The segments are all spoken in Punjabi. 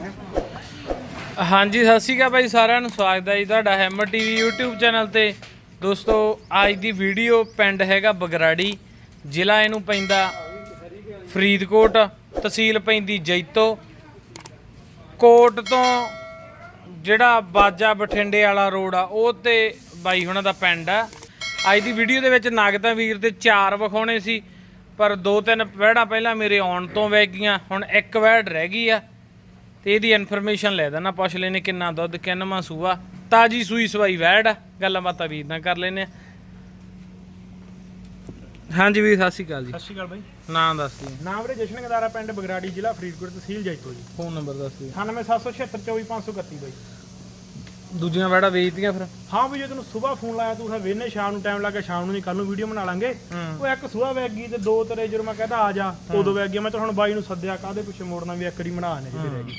ਹਾਂਜੀ, ਸਤਿ ਸ਼੍ਰੀ ਅਕਾਲ ਬਾਈ ਸਾਰਿਆਂ ਨੂੰ। ਸਵਾਗਤ ਹੈ ਜੀ ਤੁਹਾਡਾ ਹੈਮਰ ਟੀਵੀ YouTube ਚੈਨਲ ਤੇ। ਦੋਸਤੋ, ਅੱਜ ਦੀ ਵੀਡੀਓ ਪਿੰਡ ਹੈਗਾ ਬਗਰਾੜੀ। ਜ਼ਿਲ੍ਹਾ ਇਹਨੂੰ ਪੈਂਦਾ ਫਰੀਦਕੋਟ, ਤਹਿਸੀਲ ਪੈਂਦੀ ਜੈਤੋ। ਕੋਟ ਤੋਂ ਜਿਹੜਾ ਬਾਜਾ ਬਠਿੰਡੇ ਵਾਲਾ ਰੋਡ ਆ, ਉਹ ਤੇ ਬਾਈ ਹੁਣਾਂ ਦਾ ਪਿੰਡ ਆ। ਅੱਜ ਦੀ ਵੀਡੀਓ ਦੇ ਵਿੱਚ ਨਾਗਤਾ ਵੀਰ ਦੇ ਚਾਰ ਵਿਖਾਉਣੇ ਸੀ, ਪਰ ਦੋ ਤਿੰਨ ਵਹਿੜਾਂ ਪਹਿਲਾਂ ਮੇਰੇ ਆਉਣ ਤੋਂ ਵਹਿ ਗਈਆਂ, ਹੁਣ ਇੱਕ ਵਹਿੜ ਰਹਿ ਗਈ ਆ। ਤੇ ਇਹਦੀ ਇਨਫੋਰਮੇਸ਼ਨ ਲੈ ਦੇਣਾ ਪੁੱਛ ਲੈਨੇ ਕਿੰਨਾ ਦੁੱਧ ਕਿੰਨਵਾਂ ਸੂਆ। ਤਾਜੀ ਸੂਈ ਸਵਾਈ ਵੈੜ ਗੱਲਾਂ ਬਾਤਾਂ ਵੀਰ ਨਾਲ ਕਰ ਲੈਨੇ ਹਾਂਜੀ ਵੀਰ ਸਤਿ ਸ਼੍ਰੀ ਅਕਾਲ ਜੀ। ਸਤਿ ਸ਼੍ਰੀ ਅਕਾਲ ਬਾਈ। ਨਾਂ ਦੱਸ ਦਿਓ। ਨਾਮ ਵੀਰੇ ਜਸ਼ਨ ਗਦਾਰਾ ਪਿੰਡ ਬਗਰਾੜੀ ਜ਼ਿਲ੍ਹਾ ਫਰੀਦਕੋਟ ਤਹਿਸੀਲ ਜੈਤੋ ਜੀ। ਫੋਨ ਨੰਬਰ ਦੱਸ ਦਿਓ। 9776724531 ਬਾਈ। ਦੂਜੀਆਂ ਵੈੜਾਂ ਵੇਚਤੀਆਂ ਫਿਰ। ਹਾਂ ਵੀ ਜੇ ਤੈਨੂੰ ਸਵੇਰ ਫੋਨ ਲਾਇਆ ਤੂੰ ਫਿਰ ਵੇਨੇ ਸ਼ਾਮ ਨੂੰ ਟਾਈਮ ਲਾ ਕੇ ਸ਼ਾਮ ਨੂੰ ਨਹੀਂ ਕੱਲ ਨੂੰ ਵੀਡੀਓ ਬਣਾ ਲਾਂਗੇ। ਉਹ ਇੱਕ ਸਵੇਰ ਵੈਗ ਗਈ ਤੇ ਦੋ ਤੇਰੇ ਜਦੋਂ ਮੈਂ ਕਹਿੰਦਾ ਆ ਜਾ ਉਦੋਂ ਵੈਗ ਗਿਆ ਮੈਂ ਤਾਂ ਹੁਣ ਬਾਈ ਨੂੰ ਸੱਦਿਆ ਕਾਹਦੇ ਪਿੱਛੇ ਮੋੜਨਾ ਵੀ ਇੱਕ ਬਣਾ ਨੇ ਜਿੱਦੇ ਰਹਿ ਗਈ।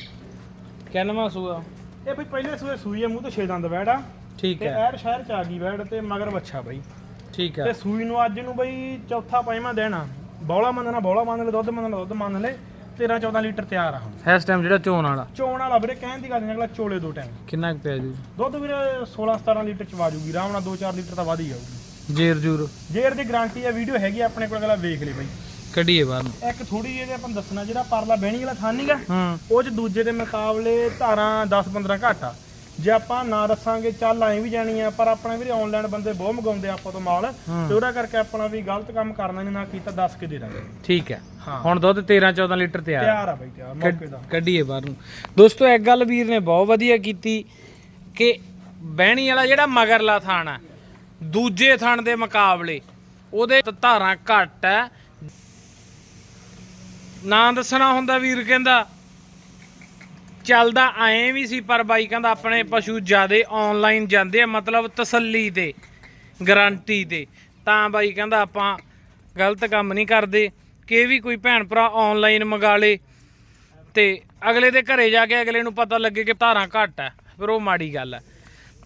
ਕਿੰਨਵਾਂ ਸੂਆ? ਇਹ ਬਈ ਪਹਿਲੇ ਸਵੇਰ ਸੂਈ ਆ ਮੂੰਹ ਤੇ ਛੇ ਦੰਦ ਵੈੜ ਆ। ਠੀਕ ਤੇ ਹੈ। ਐਰ ਸ਼ਹਿਰ ਚ ਆ ਗਈ ਵੈੜ ਤੇ ਮਗਰ ਬੱਚਾ ਬਾਈ। ਠੀਕ ਤੇ ਹੈ ਸੂਈ ਨੂੰ ਅੱਜ ਨੂੰ ਬਈ ਚੌਥਾ ਪੰਜਵਾਂ ਦੇਣਾ ਬੌਲਾ ਮੰਨਣਾ ਬੌਲਾ ਮੰਨ ਲੈ ਦੁੱਧ ਮੰਨਣਾ ਦੁੱਧ ਮੰਨ ਲੈ। 13 14 ਲੀਟਰ ਤਿਆਰ ਆ ਹੁਣ। ਇਸ ਟਾਈਮ ਜਿਹੜਾ ਚੋਣ ਵਾਲਾ। ਚੋਣ ਵਾਲਾ ਵੀਰੇ ਕਹਿਣ ਦੀ ਗੱਲ ਨਹੀਂ ਅਗਲਾ ਚੋਲੇ ਦੋ ਟਾਈਮ ਕਿੰਨਾ ਕੁ ਪਿਆ ਜੀ? ਦੁੱਧ ਵੀਰੇ 16 17 ਲੀਟਰ ਚ ਵਾਜੂਗੀ ਆਰਾਮ ਨਾਲ 2-4 ਲੀਟਰ ਤਾਂ ਵਧ ਹੀ ਜਾਊਗੀ। ਜੇਰ ਜੂਰ। ਜੇਰ ਦੀ ਗਾਰੰਟੀ ਆ ਵੀਡੀਓ ਹੈਗੀ ਆ ਆਪਣੇ ਕੋਲ ਅਗਲਾ ਵੇਖ ਲਈ ਬਾਈ। ਕੱਢੀਏ ਬਾਹਰ ਨੂੰ। ਇੱਕ ਥੋੜੀ ਜਿਹੀ ਆਪਾਂ ਨੂੰ ਦੱਸਣਾ ਜਿਹੜਾ ਪਰਲਾ ਬਹਿਣੀ ਵਾਲਾ ਥਾਨ ਨਹੀਂਗਾ ਹੂੰ। ਉਹ ਚ ਦੂਜੇ ਦੇ ਮੁਕਾਬਲੇ ਧਾਰਾਂ 10-15 ਘੱਟ ਆ। ਜੇ ਆਪਾਂ ਨਾ ਦੱਸਾਂਗੇ ਚੱਲ ਐਂ ਵੀ ਜਾਣੀ ਆ ਪਰ ਆਪਣਾ ਵੀਰੇ ਆਨਲਾਈਨ ਬੰਦੇ ਬਹੁਤ ਮਗਾਉਂਦੇ ਆ ਆਪਾਂ ਤੋਂ ਮਾਲ। ਤੇ ਉਹਦਾ ਕਰਕੇ ਆਪਣਾ ਵੀ ਗਲਤ ਕੰਮ ਕਰਨਾ ਨਹੀਂ ਨਾ ਕੀਤਾ ਦੱਸ ਕੇ ਦੇ ਦਾਂਗੇ। ਠੀਕ ਹੈ। ਹੁਣ ਦੁੱਧ 13 14 ਲੀਟਰ ਤਿਆਰ ਤਿਆਰ ਆ ਬਾਈ ਤਿਆਰ ਮੌਕੇ ਦਾ। ਕੱਢੀਏ ਬਾਹਰ ਨੂੰ। ਦੋਸਤੋ ਇੱਕ ਗੱਲ ਵੀਰ ਨੇ ਬਹੁਤ ਵਧੀਆ ਕੀਤੀ ਕਿ ਬਹਿਣੀ ਵਾਲਾ ਜਿਹੜਾ ਮਗਰਲਾ ਥਾਣ ਆ ਦੂਜੇ ਥਾਣ ਦੇ ਮੁਕਾਬਲੇ ਉਹਦੇ ਧਾਰਾਂ ਘੱਟ ਹੈ ਨਾਂ ਦੱਸਣਾ ਹੁੰਦਾ ਵੀਰ ਕਹਿੰਦਾ ਚੱਲਦਾ ਐਂ ਵੀ ਸੀ, ਪਰ ਬਾਈ ਕਹਿੰਦਾ ਆਪਣੇ ਪਸ਼ੂ ਜਿਆਦੇ ਆਨਲਾਈਨ ਜਾਂਦੇ ਆ, ਮਤਲਬ ਤਸੱਲੀ ਤੇ ਗਾਰੰਟੀ ਤੇ। ਤਾਂ ਬਾਈ ਕਹਿੰਦਾ ਆਪਾਂ ਗਲਤ ਕੰਮ ਨਹੀਂ ਕਰਦੇ, ਕਿ ਵੀ ਕੋਈ ਭੈਣ ਭਰਾ ਆਨਲਾਈਨ ਮੰਗਾ ਲੇ। ਤੇ ਅਗਲੇ ਦੇ ਘਰੇ ਜਾ ਕੇ ਅਗਲੇ ਨੂੰ ਪਤਾ ਲੱਗੇ ਕਿ ਧਾਰਾਂ ਘੱਟ ਹੈ ਫਿਰ ਉਹ ਮਾੜੀ ਗੱਲ ਹੈ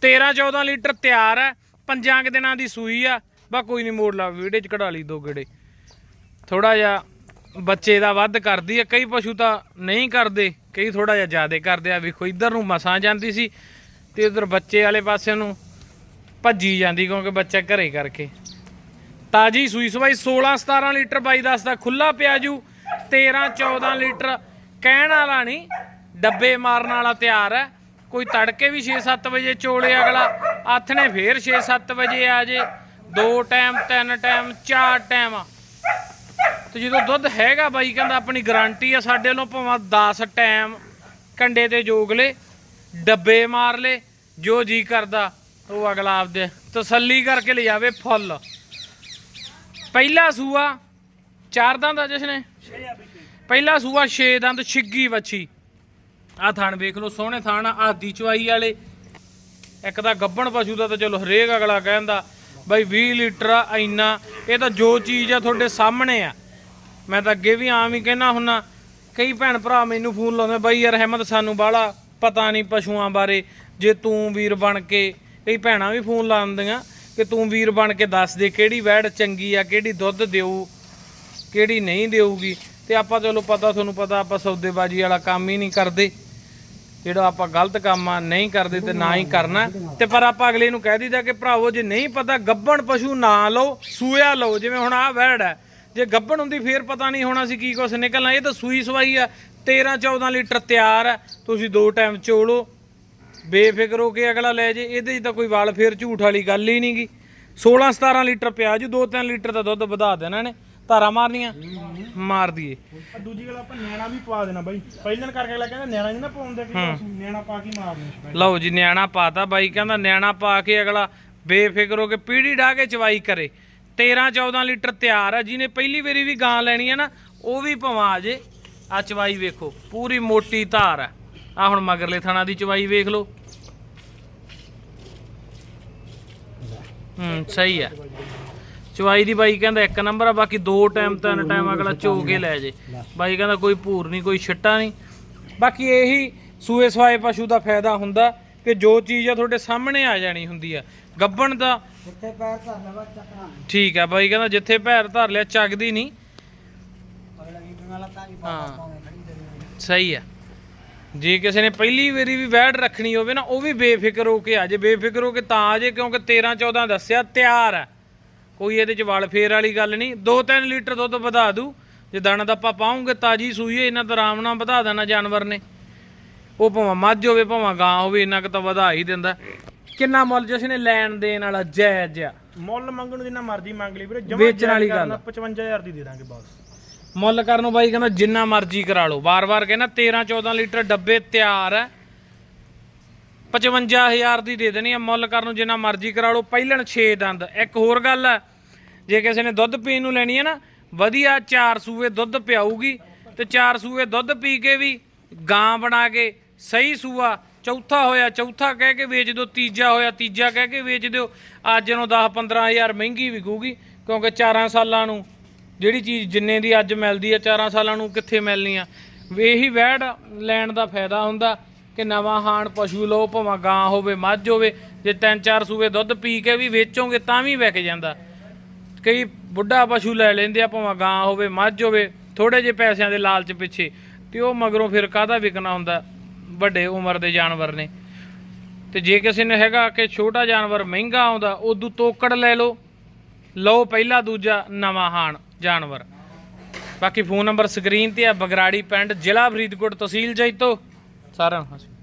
13 14 ਲੀਟਰ ਤਿਆਰ ਹੈ ਪੰਜਾਂ ਕੁ ਦਿਨਾਂ ਦੀ ਸੂਈ ਆ ਬਾ ਕੋਈ ਨਹੀਂ ਮੋੜ ਲਾ ਵੀਡੀਓ ਚ ਕਢਾ ਲਈ ਦੋ ਗੇੜੇ। ਥੋੜਾ ਜਿਹਾ ਬੱਚੇ ਦਾ ਵੱਧ ਕਰਦੀ ਆ, ਕਈ ਪਸ਼ੂ ਤਾਂ ਨਹੀਂ ਕਰਦੇ। ਕਈ ਥੋੜਾ ਜਿਹਾ ਜ਼ਿਆਦਾ ਕਰਦੇ ਆ ਵੇਖੋ ਇੱਧਰ ਨੂੰ ਮਸਾਂ ਜਾਂਦੀ ਸੀ ਤੇ ਉਧਰ ਬੱਚੇ ਵਾਲੇ ਪਾਸੇ ਨੂੰ ਭੱਜੀ ਜਾਂਦੀ ਕਿਉਂਕਿ ਬੱਚਾ ਘਰੇ ਕਰਕੇ। ਤਾਜੀ ਸੂਈ ਸਵਾਈ 16 17 ਲੀਟਰ ਬਾਈ ਦੱਸਦਾ ਖੁੱਲਾ ਪਿਆ ਜੂ 13 14 ਲੀਟਰ ਕਹਿਣ ਵਾਲਾ ਨਹੀਂ, ਡੱਬੇ ਮਾਰਨ ਵਾਲਾ ਤਿਆਰ ਹੈ। ਕੋਈ ਤੜਕੇ ਵੀ 6-7 ਵਜੇ ਚੋਲੇ ਅਗਲਾ, ਆਥਣੇ ਫੇਰ 6-7 ਵਜੇ ਆ ਜੇ, ਦੋ ਟਾਈਮ, ਤਿੰਨ ਟਾਈਮ, ਚਾਰ ਟਾਈਮ। ਤੇ ਜਦੋਂ ਦੁੱਧ ਹੈਗਾ ਬਾਈ, ਕਹਿੰਦਾ ਆਪਣੀ ਗਾਰੰਟੀ ਆ ਸਾਡੇ ਵੱਲੋਂ ਭਾਵੇਂ 10 ਟਾਈਮ ਕੰਡੇ ਤੇ ਜੋਗ ਲੇ, ਡੱਬੇ ਮਾਰ ਲੇ, ਜੋ ਜੀ ਕਰਦਾ, ਉਹ ਅਗਲਾ ਆਪਦੇ ਤਸੱਲੀ ਕਰਕੇ ਲੈ ਜਾਵੇ ਫੁੱਲ। ਪਹਿਲਾ ਸੂਆ ਚਾਰ ਦੰਦ ਆ ਜਸ਼ਨੇ। ਪਹਿਲਾ ਸੂਆ 6 ਦੰਦ, ਛਿੱਗੀ ਵੱਛੀ। ਆ ਥਣ ਵੇਖ ਲਓ, ਸੋਹਣੇ ਥਣ ਆ ਆਦੀ ਚਵਾਈ ਵਾਲੇ। ਇੱਕ ਤਾਂ ਗੱਬਣ ਪਸ਼ੂ ਦਾ ਤਾਂ ਚਲੋ ਹਰੇਕ ਅਗਲਾ ਕਹਿੰਦਾ, ਬਈ 20 ਲੀਟਰ ਆ ਇੰਨਾ, ਇਹ ਤਾਂ ਜੋ ਚੀਜ਼ ਆ ਤੁਹਾਡੇ ਸਾਹਮਣੇ ਆ। ਮੈਂ ਤਾਂ ਅੱਗੇ ਵੀ ਆਮ ਹੀ ਕਹਿਣਾ ਹੁੰਨਾ, ਕਈ ਭੈਣ ਭਰਾ ਮੈਨੂੰ ਫੋਨ ਲਾਉਂਦੇ, ਬਾਈ ਯਾਰ ਅਹਿਮਦ ਸਾਨੂੰ ਬਾਹਲਾ ਪਤਾ ਨਹੀਂ ਪਸ਼ੂਆਂ ਬਾਰੇ, ਜੇ ਤੂੰ ਵੀਰ ਬਣ ਕੇ, ਕਈ ਭੈਣਾਂ ਵੀ ਫੋਨ ਲਾਉਂਦੀਆਂ ਕਿ ਤੂੰ ਵੀਰ ਬਣ ਕੇ ਦੱਸ ਦੇ ਕਿਹੜੀ ਵੈੜ ਚੰਗੀ ਆ, ਕਿਹੜੀ ਦੁੱਧ ਦੇਊ ਕਿਹੜੀ ਨਹੀਂ ਦੇਊਗੀ? ਤੇ ਆਪਾਂ ਚਲੋ ਪਤਾ, ਤੁਹਾਨੂੰ ਪਤਾ ਆਪਾਂ ਸੌਦੇਬਾਜ਼ੀ ਵਾਲਾ ਕੰਮ ਹੀ ਨਹੀਂ ਕਰਦੇ। ਜਿਹੜਾ ਆਪਾਂ ਗਲਤ ਕੰਮ ਆ, ਨਹੀਂ ਕਰਦੇ ਤੇ ਨਾ ਹੀ ਕਰਨਾ। ਤੇ ਪਰ ਆਪਾਂ ਅਗਲੇ ਨੂੰ ਕਹਿ ਦਈਦਾ ਕਿ ਭਰਾਵੋ, ਜੇ ਨਹੀਂ ਪਤਾ, ਗੱਬਣ ਪਸ਼ੂ ਨਾ ਲਓ, ਸੂਇਆ ਲਓ, ਜਿਵੇਂ ਹੁਣ ਆਹ ਵੈੜ ਹੈ ਜੇ ਗੱਬਣ ਹੁੰਦੀ ਫੇਰ ਪਤਾ ਨਹੀਂ ਹੋਣਾ ਸੀ ਕੀ ਕੁਛ ਨਿਕਲਣਾ। ਇਹ ਤਾਂ ਸੂਈ ਸਵਾਈ ਆ। 13 14 ਲੀਟਰ ਤਿਆਰ ਹੈ ਤੁਸੀਂ ਦੋ ਟਾਈਮ ਚੋਲੋ। ਬੇਫਿਕਰ ਹੋ ਕੇ ਅਗਲਾ ਲੈ ਜੇ। ਇਹਦੇ 'ਚ ਤਾਂ ਕੋਈ ਵਾਲ ਫੇਰ ਝੂਠ ਵਾਲੀ ਗੱਲ ਹੀ ਨਹੀਂਗੀ। 16 17 ਲੀਟਰ ਪਿਆ ਜੀ 2-3 ਲੀਟਰ ਦਾ ਦੁੱਧ ਵਧਾ ਦੇਣਾ ਨੇ ਧਾਰਾ ਮਾਰਨੀਆਂ। ਮਾਰ ਦਈਏ। ਆ ਦੂਜੀ ਗੱਲ ਆਪਾਂ ਨਿਆਣਾ ਵੀ ਪਵਾ ਦੇਣਾ ਬਾਈ। ਪਹਿਲਾਂ ਕਰਕੇ ਅਗਲਾ ਕਹਿੰਦਾ ਨਿਆਣਾ ਨਹੀਂ ਨਾ ਪਾਉਂਦੇ ਕਿ ਨਿਆਣਾ ਪਾ ਕੇ ਮਾਰਨੇ ਸਪੈਸ਼ਲ ਲਓ ਜੀ ਨਿਆਣਾ ਪਾਤਾ ਬਾਈ। ਕਹਿੰਦਾ ਨਿਆਣਾ ਪਾ ਕੇ ਅਗਲਾ ਬੇਫਿਕਰ ਹੋ ਕੇ ਪੀੜੀ ਢਾ ਕੇ ਚਵਾਈ ਕਰੇ। 13 14 ਲੀਟਰ ਤਿਆਰ ਆ, ਜਿਹਨੇ ਪਹਿਲੀ ਵਾਰੀ ਵੀ ਗਾਂ ਲੈਣੀ ਹੈ ਨਾ, ਉਹ ਵੀ ਭਵਾਂ ਆ ਜੇ। ਆ ਚਵਾਈ ਵੇਖੋ, ਪੂਰੀ ਮੋਟੀ ਧਾਰ ਆ। ਆ ਹੁਣ ਮਗਰਲੇ ਥਣਾ ਦੀ ਚਵਾਈ ਵੇਖ ਲਓ। ਹੂੰ, ਸਹੀ ਆ। ਚਵਾਈ ਦੀ ਬਾਈ ਕਹਿੰਦਾ ਇੱਕ ਨੰਬਰ ਆ, ਬਾਕੀ ਦੋ ਟਾਈਮ, ਤਿੰਨ ਟਾਈਮ ਅਗਲਾ ਚੋ ਕੇ ਲੈ ਜੇ। ਬਾਈ ਕਹਿੰਦਾ ਕੋਈ ਭੂਰ ਨਹੀਂ, ਕੋਈ ਛਿੱਟਾ ਨਹੀਂ। ਬਾਕੀ ਇਹੀ ਸੂਏ ਸਵਾਏ ਪਸ਼ੂ ਦਾ ਫਾਇਦਾ ਹੁੰਦਾ ਕਿ ਜੋ ਚੀਜ਼ ਆ ਤੁਹਾਡੇ ਸਾਹਮਣੇ ਆ ਜਾਣੀ ਹੁੰਦੀ ਆ। ਗੱਬਣ ਦਾ ਜਿੱਥੇ ਪੈਰ ਧਰ ਲਵਾ ਚੱਕਣਾ ਠੀਕ ਆ ਬਾਈ ਕਹਿੰਦਾ ਜਿੱਥੇ ਪੈਰ ਧਰ ਲਿਆ ਚੱਕਦੀ ਨਹੀਂ। ਅਗਲਾ ਈਟਣ ਵਾਲਾ ਤਾਂ ਨਹੀਂ ਹਾਂ। ਪਾਉਂਦਾ ਪਾਉਂਦੇ ਖੜੀ ਦੇ ਸਹੀ ਆ। ਜੇ ਕਿਸੇ ਨੇ ਪਹਿਲੀ ਵਾਰੀ ਵੀ ਵੈੜ ਰੱਖਣੀ ਹੋਵੇ ਨਾ ਉਹ ਵੀ ਬੇਫਿਕਰ ਹੋ ਕੇ ਆ ਜੇ। ਬੇਫਿਕਰ ਹੋ ਕੇ ਤਾਂ ਆ ਜੇ ਕਿਉਂਕਿ 13 14 ਦੱਸਿਆ ਤਿਆਰ ਹੈ ਕੋਈ ਇਹਦੇ ਚ ਵਲ ਫੇਰ ਵਾਲੀ ਗੱਲ ਨਹੀਂ। 2-3 ਲੀਟਰ ਦੁੱਧ ਵਧਾ ਦੂ। ਜੇ ਦਾਣਾ ਦਾ ਆਪਾਂ ਪਾਉਂਗੇ ਤਾਜੀ ਸੂਈ ਹੈ, ਇਹਨਾਂ ਤਾਂ ਆਰਾਮ ਨਾਲ ਵਧਾ ਦੇਣਾ ਜਾਨਵਰ ਨੇ। ਉਹ ਭਾਵੇਂ ਮੱਝ ਹੋਵੇ ਭਾਵੇਂ ਗਾਂ ਹੋਵੇ ਇੰਨਾ ਕੁ ਤਾਂ ਵਧਾ ਹੀ ਦਿੰਦਾ। ਕਿੰਨਾ ਮੁੱਲ ਜਿਸ ਨੇ ਲੈਣ ਦੇਣ ਵਾਲਾ ਜਾਇਜ਼ ਆ? ਮੁੱਲ ਮੰਗਣ ਨੂੰ ਜਿੰਨਾ ਮਰਜ਼ੀ ਮੰਗ ਲਈ ਵੀਰੇ ਜਮਾਂ ਵੇਚਣ ਵਾਲੀ ਗੱਲ। ਕਰਨਾ, 55000 ਦੀ ਦੇ ਦਾਂਗੇ ਬਸ। ਮੁੱਲ ਕਰਨ ਨੂੰ ਬਾਈ ਕਹਿੰਦਾ ਜਿੰਨਾ ਮਰਜ਼ੀ ਕਰਾ ਲਓ। ਵਾਰ-ਵਾਰ ਕਹਿੰਦਾ 13 14 ਲੀਟਰ ਡੱਬੇ ਤਿਆਰ ਹੈ 55000 ਦੀ ਦੇ ਦੇਣੀ ਆ। ਮੁੱਲ ਕਰਨ ਨੂੰ ਜਿੰਨਾ ਮਰਜ਼ੀ ਕਰਾ ਲਓ। ਪਹਿਲਣ 6 ਦੰਦ। ਇੱਕ ਹੋਰ ਗੱਲ ਹੈ ਜੇ ਕਿਸੇ ਨੇ ਦੁੱਧ ਪੀਣ ਨੂੰ ਲੈਣੀ ਹੈ ਨਾ ਵਧੀਆ ਚਾਰ ਸੂਏ ਦੁੱਧ ਪਿਆਊਗੀ ਤੇ ਚਾਰ ਸੂਏ ਦੁੱਧ ਪੀ ਕੇ ਵੀ ਗਾਂ ਬਣਾ ਕੇ ਸਹੀ ਸੂਆ ਚੌਥਾ ਹੋਇਆ, ਚੌਥਾ ਕਹਿ ਕੇ ਵੇਚ ਦਿਓ, ਤੀਜਾ ਹੋਇਆ, ਤੀਜਾ ਕਹਿ ਕੇ ਵੇਚ ਦਿਓ। ਅੱਜ ਨੂੰ 10 15000 ਮਹਿੰਗੀ ਵਿਕੂਗੀ, ਕਿਉਂਕਿ 4 ਸਾਲਾਂ ਨੂੰ ਜਿਹੜੀ ਚੀਜ਼ ਜਿੰਨੇ ਦੀ ਅੱਜ ਮਿਲਦੀ ਆ 4 ਸਾਲਾਂ ਨੂੰ ਕਿੱਥੇ ਮਿਲਣੀ ਆ? ਇਹੀ ਵੈੜ ਲੈਣ ਦਾ ਫਾਇਦਾ ਹੁੰਦਾ ਕਿ ਨਵਾਂ ਹਾਣ ਪਸ਼ੂ ਲਓ, ਭਾਵੇਂ ਗਾਂ ਹੋਵੇ, ਮੱਝ ਹੋਵੇ, ਜੇ ਤਿੰਨ ਚਾਰ ਸੂਏ ਦੁੱਧ ਪੀ ਕੇ ਵੀ ਵੇਚੋਗੇ ਤਾਂ ਵੀ ਵਿਕ ਜਾਂਦਾ। ਕਈ ਬੁੱਢਾ ਪਸ਼ੂ ਲੈ ਲੈਂਦੇ ਆ, ਭਾਵੇਂ ਗਾਂ ਹੋਵੇ, ਮੱਝ ਹੋਵੇ ਥੋੜੇ ਜਿਹੇ ਪੈਸਿਆਂ ਦੇ ਲਾਲਚ ਪਿੱਛੇ, ਤੇ ਉਹ ਮਗਰੋਂ ਫਿਰ ਕਾਹਦਾ ਵਿਕਣਾ ਹੁੰਦਾ? ਵੱਡੇ ਉਮਰ ਦੇ ਜਾਨਵਰ ਨੇ। ਤੇ ਜੇ ਕਿਸੇ ਨੇ ਹੈਗਾ ਕਿ ਛੋਟਾ ਜਾਨਵਰ ਮਹਿੰਗਾ ਆਉਂਦਾ ਉਦੋਂ ਤੋਕੜ ਲੈ ਲਓ। ਲਓ ਪਹਿਲਾ ਦੂਜਾ ਨਵਾਂ ਹਾਨ ਜਾਨਵਰ। ਬਾਕੀ ਫੋਨ ਨੰਬਰ ਸਕਰੀਨ ਤੇ ਆ, ਬਗਰਾੜੀ ਪਿੰਡ, ਜ਼ਿਲ੍ਹਾ ਫਰੀਦਕੋਟ ਤਹਿਸੀਲ ਜੈਤੋ। ਸਾਰਿਆਂ ਨੂੰ